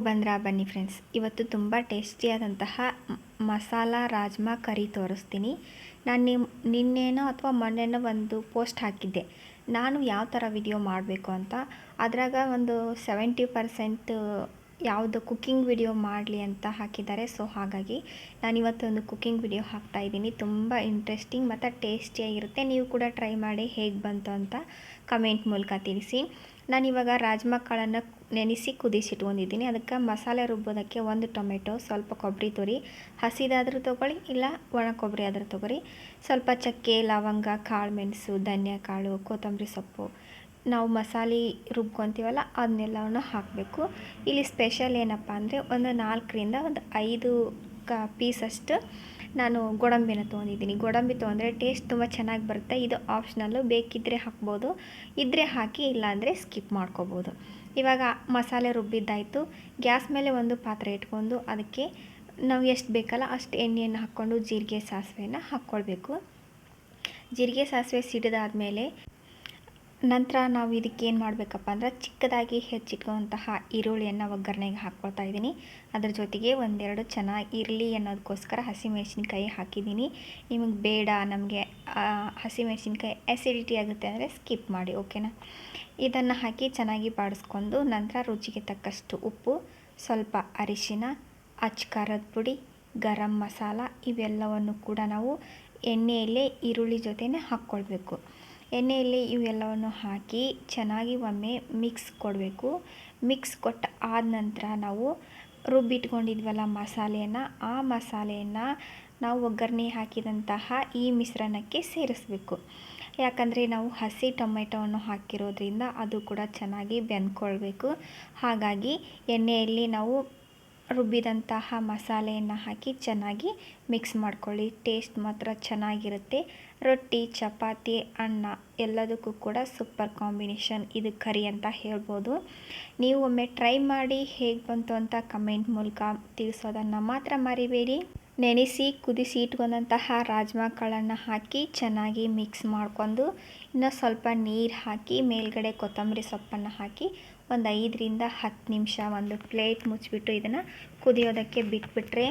ಬಂದ್ರ ಬನ್ನಿ ಫ್ರೆಂಡ್ಸ್. ಇವತ್ತು ತುಂಬ ಟೇಸ್ಟಿಯಾದಂತಹ ಮಸಾಲ ರಾಜ್ಮಾ ಕರಿ ತೋರಿಸ್ತೀನಿ. ನಾನು ನಿಮ್ಮ ನಿನ್ನೇನೋ ಅಥವಾ ಮೊನ್ನೆನೋ ಒಂದು ಪೋಸ್ಟ್ ಹಾಕಿದ್ದೆ. ನಾನು ಯಾವ ಥರ ವಿಡಿಯೋ ಮಾಡಬೇಕು ಅಂತ? ಅದರಾಗ ಒಂದು ಸೆವೆಂಟಿ ಪರ್ಸೆಂಟ್ ಯಾವುದು ಕುಕ್ಕಿಂಗ್ ವಿಡಿಯೋ ಮಾಡಲಿ ಅಂತ ಹಾಕಿದ್ದಾರೆ. ಸೊ ಹಾಗಾಗಿ ನಾನು ಇವತ್ತು ಒಂದು ಕುಕ್ಕಿಂಗ್ ವಿಡಿಯೋ ಹಾಕ್ತಾ ಇದ್ದೀನಿ. ತುಂಬ ಇಂಟ್ರೆಸ್ಟಿಂಗ್ ಮತ್ತು ಟೇಸ್ಟಿಯಾಗಿರುತ್ತೆ ನೀವು ಕೂಡ ಟ್ರೈ ಮಾಡಿ ಹೇಗೆ ಬಂತು ಅಂತ ಕಮೆಂಟ್ ಮೂಲಕ ತಿಳಿಸಿ. ನಾನಿವಾಗ ರಾಜ್ಮಾ ಕಾಳನ್ನು ನೆನೆಸಿ ಕುದಿಸಿಟ್ಕೊಂಡಿದ್ದೀನಿ. ಅದಕ್ಕೆ ಮಸಾಲೆ ರುಬ್ಬೋದಕ್ಕೆ ಒಂದು ಟೊಮೆಟೊ, ಸ್ವಲ್ಪ ಕೊಬ್ಬರಿ ತುರಿ, ಹಸಿದಾದರೂ ತೊಗೊಳ್ಳಿ, ಇಲ್ಲ ಒಣ ಕೊಬ್ಬರಿ ಆದರೂ ತೊಗೊಳ್ಳಿ. ಸ್ವಲ್ಪ ಚಕ್ಕೆ, ಲವಂಗ, ಕಾಳು ಮೆಣಸು ಧನಿಯಾ ಕಾಳು ಕೊತ್ತಂಬರಿ ಸೊಪ್ಪು ನಾವು ಮಸಾಲೆ ರುಬ್ಕೊತೀವಲ್ಲ ಅದನ್ನೆಲ್ಲವನ್ನು ಹಾಕಬೇಕು. ಇಲ್ಲಿ ಸ್ಪೆಷಲ್ ಏನಪ್ಪ ಅಂದರೆ ಒಂದು ನಾಲ್ಕರಿಂದ ಒಂದು ಐದು ಕ ಪೀಸಷ್ಟು ನಾನು ಗೋಡಂಬಿನ ತೊಗೊಂಡಿದ್ದೀನಿ. ಗೋಡಂಬಿ ತೊಗೊಂಡ್ರೆ ಟೇಸ್ಟ್ ತುಂಬ ಚೆನ್ನಾಗಿ ಬರುತ್ತೆ. ಇದು ಆಪ್ಷನಲ್ಲು ಬೇಕಿದ್ದರೆ ಹಾಕ್ಬೋದು ಇದ್ದರೆ ಹಾಕಿ ಇಲ್ಲಾಂದರೆ ಸ್ಕಿಪ್ ಮಾಡ್ಕೋಬೋದು. ಇವಾಗ ಮಸಾಲೆ ರುಬ್ಬಿದ್ದಾಯಿತು. ಗ್ಯಾಸ್ ಮೇಲೆ ಒಂದು ಪಾತ್ರೆ ಇಟ್ಕೊಂಡು ಅದಕ್ಕೆ ನಾವು ಎಷ್ಟು ಬೇಕಲ್ಲ ಅಷ್ಟು ಎಣ್ಣೆಯನ್ನು ಹಾಕ್ಕೊಂಡು ಜೀರಿಗೆ ಸಾಸಿವೆನ ಹಾಕ್ಕೊಳ್ಬೇಕು. ಜೀರಿಗೆ ಸಾಸಿವೆ ಸಿಡಿದಾದ್ಮೇಲೆ ನಂತರ ನಾವು ಇದಕ್ಕೆ ಏನು ಮಾಡಬೇಕಪ್ಪ ಅಂದ್ರೆ ಚಿಕ್ಕದಾಗಿ ಹೆಚ್ಚಿಟ್ಕೊಂತಹ ಈರುಳ್ಳಿಯನ್ನು ಒಗ್ಗರಣೆಗೆ ಹಾಕ್ಕೊಳ್ತಾ ಇದ್ದೀನಿ. ಅದ್ರ ಜೊತೆಗೆ ಒಂದೆರಡು ಚೆನ್ನಾಗಿ ಇರಲಿ ಅನ್ನೋದಕ್ಕೋಸ್ಕರ ಹಸಿಮೆಣ್ಸಿನ್ಕಾಯಿ ಹಾಕಿದ್ದೀನಿ. ನಿಮಗೆ ಬೇಡ, ನಮಗೆ ಹಸಿಮೆಣ್ಸಿನ್ಕಾಯಿ ಆ್ಯಸಿಡಿಟಿ ಆಗುತ್ತೆ ಅಂದರೆ ಸ್ಕಿಪ್ ಮಾಡಿ ಓಕೆನಾ ಇದನ್ನು ಹಾಕಿ ಚೆನ್ನಾಗಿ ಬಾಡಿಸ್ಕೊಂಡು ನಂತರ ರುಚಿಗೆ ತಕ್ಕಷ್ಟು ಉಪ್ಪು, ಸ್ವಲ್ಪ ಅರಿಶಿನ ಅಚ್ಚಕಾರದ ಪುಡಿ, ಗರಂ ಮಸಾಲ ಇವೆಲ್ಲವನ್ನು ಕೂಡ ನಾವು ಎಣ್ಣೆಯಲ್ಲೇ ಈರುಳ್ಳಿ ಜೊತೆನೇ ಹಾಕ್ಕೊಳ್ಬೇಕು. ಎಣ್ಣೆಯಲ್ಲಿ ಇವೆಲ್ಲವನ್ನು ಹಾಕಿ ಚೆನ್ನಾಗಿ ಒಮ್ಮೆ ಮಿಕ್ಸ್ ಕೊಡಬೇಕು. ಮಿಕ್ಸ್ ಕೊಟ್ಟ ಆದ ನಂತರ ನಾವು ರುಬ್ಬಿಟ್ಕೊಂಡಿದ್ವಲ್ಲ ಮಸಾಲೆಯನ್ನು, ಆ ಮಸಾಲೆಯನ್ನು ನಾವು ಒಗ್ಗರಣೆ ಹಾಕಿದಂತಹ ಈ ಮಿಶ್ರಣಕ್ಕೆ ಸೇರಿಸಬೇಕು. ಯಾಕಂದರೆ ನಾವು ಹಸಿ ಟೊಮೆಟೊವನ್ನು ಹಾಕಿರೋದ್ರಿಂದ ಅದು ಕೂಡ ಚೆನ್ನಾಗಿ ಬೆಂದ್ಕೊಳ್ಬೇಕು. ಹಾಗಾಗಿ ಎಣ್ಣೆಯಲ್ಲಿ ನಾವು ರುಬ್ಬಿದಂತಹ ಮಸಾಲೆಯನ್ನು ಹಾಕಿ ಚೆನ್ನಾಗಿ ಮಿಕ್ಸ್ ಮಾಡ್ಕೊಳ್ಳಿ. ಟೇಸ್ಟ್ ಮಾತ್ರ ಚೆನ್ನಾಗಿರುತ್ತೆ. ರೊಟ್ಟಿ, ಚಪಾತಿ, ಅನ್ನ ಎಲ್ಲದಕ್ಕೂ ಕೂಡ ಸೂಪರ್ ಕಾಂಬಿನೇಷನ್ ಇದು ಕರಿ ಅಂತ ಹೇಳ್ಬೋದು. ನೀವು ಒಮ್ಮೆ ಟ್ರೈ ಮಾಡಿ ಹೇಗೆ ಬಂತು ಅಂತ ಕಮೆಂಟ್ ಮೂಲಕ ತಿಳಿಸೋದನ್ನು ಮಾತ್ರ ಮರಿಬೇಡಿ. ನೆನೆಸಿ ಕುದಿಸಿ ಇಟ್ಕೊಂಡಂತಹ ರಾಜ್ಮಾ ಕಾಳನ್ನು ಹಾಕಿ ಚೆನ್ನಾಗಿ ಮಿಕ್ಸ್ ಮಾಡ್ಕೊಂಡು ಇನ್ನು ಸ್ವಲ್ಪ ನೀರು ಹಾಕಿ ಮೇಲ್ಗಡೆ ಕೊತ್ತಂಬರಿ ಸೊಪ್ಪನ್ನು ಹಾಕಿ ಒಂದು ಐದರಿಂದ ಹತ್ತು ನಿಮಿಷ ಒಂದು ಪ್ಲೇಟ್ ಮುಚ್ಚಿಬಿಟ್ಟು ಇದನ್ನು ಕುದಿಯೋದಕ್ಕೆ ಬಿಟ್ಬಿಟ್ರೆ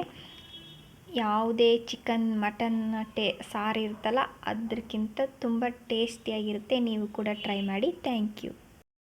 ಯಾವುದೇ ಚಿಕನ್ ಮಟನ್ ಟೇ, ಸಾರು ಇರುತ್ತಲ್ಲ ಅದಕ್ಕಿಂತ ತುಂಬ ಟೇಸ್ಟಿಯಾಗಿರುತ್ತೆ ನೀವು ಕೂಡ ಟ್ರೈ ಮಾಡಿ. Thank you